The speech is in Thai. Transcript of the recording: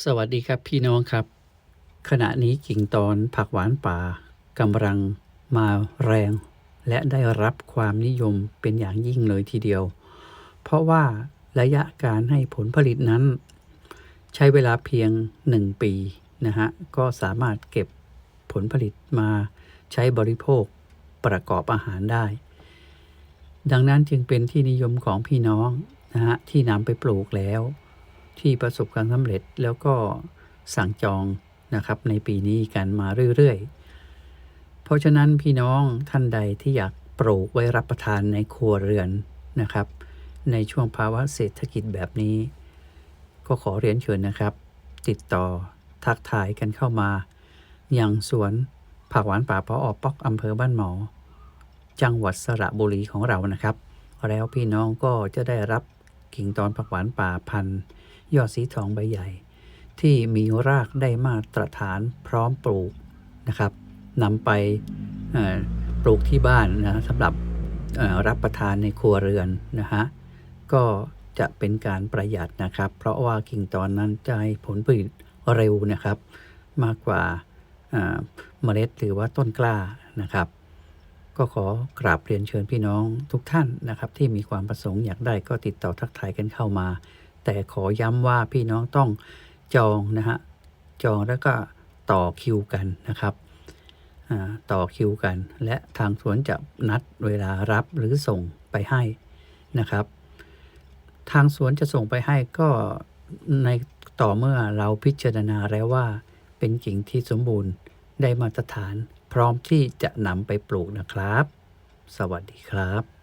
สวัสดีครับพี่น้องครับ ขณะนี้กิ่งตอนผักหวานป่ากำลังมาแรง และได้รับความนิยมเป็นอย่างยิ่งเลยทีเดียว เพราะว่าระยะการให้ผลผลิตนั้น ใช้เวลาเพียง 1 ปีนะฮะก็สามารถเก็บผลผลิตมาใช้บริโภคประกอบอาหารได้ ดังนั้นจึงเป็นที่นิยมของพี่น้องนะฮะที่นำไปปลูกแล้ว ที่ประสบความสำเร็จแล้วก็สั่งจองนะครับในปีนี้กันมาเรื่อยๆ เพราะฉะนั้นพี่น้องท่านใดที่อยากปลูกไว้รับประทานในครัวเรือนนะครับ ในช่วงภาวะเศรษฐกิจแบบนี้ ก็ขอเรียนเชิญนะครับ ติดต่อทักทายกันเข้ามา อย่างสวนผักหวานป่าพออปอกอำเภอบ้านหมอ จังหวัดสระบุรีของเรานะครับ แล้วพี่น้องก็จะได้รับกิ่งตอนผักหวานป่าพันธุ์ ยอดสีทองใบใหญ่ ที่มีรากได้มาตรฐานพร้อมปลูกนะครับนำไปปลูกที่บ้านนะสำหรับรับประทานในครัวเรือนนะฮะก็จะเป็นการประหยัดนะครับ เพราะว่ากิ่งตอนนั้นจะให้ผลผลิตเร็วนะครับ มากกว่าเมล็ดหรือว่าต้นกล้านะครับ ก็ขอกราบเรียนเชิญพี่น้องทุกท่านนะครับ ที่มีความประสงค์อยากได้ก็ติดต่อทักทายกันเข้ามา แต่ขอย้ำว่าพี่น้องต้องจองนะฮะจองแล้วก็ต่อคิวกันนะครับอ่าต่อคิวกัน และทางสวนจะนัดเวลารับหรือส่งไปให้นะครับ ทางสวนจะส่งไปให้ก็ในต่อเมื่อเราพิจารณาแล้วว่า เป็นกิ่งที่สมบูรณ์ได้มาตรฐาน พร้อมที่จะนำไปปลูกนะครับ สวัสดีครับ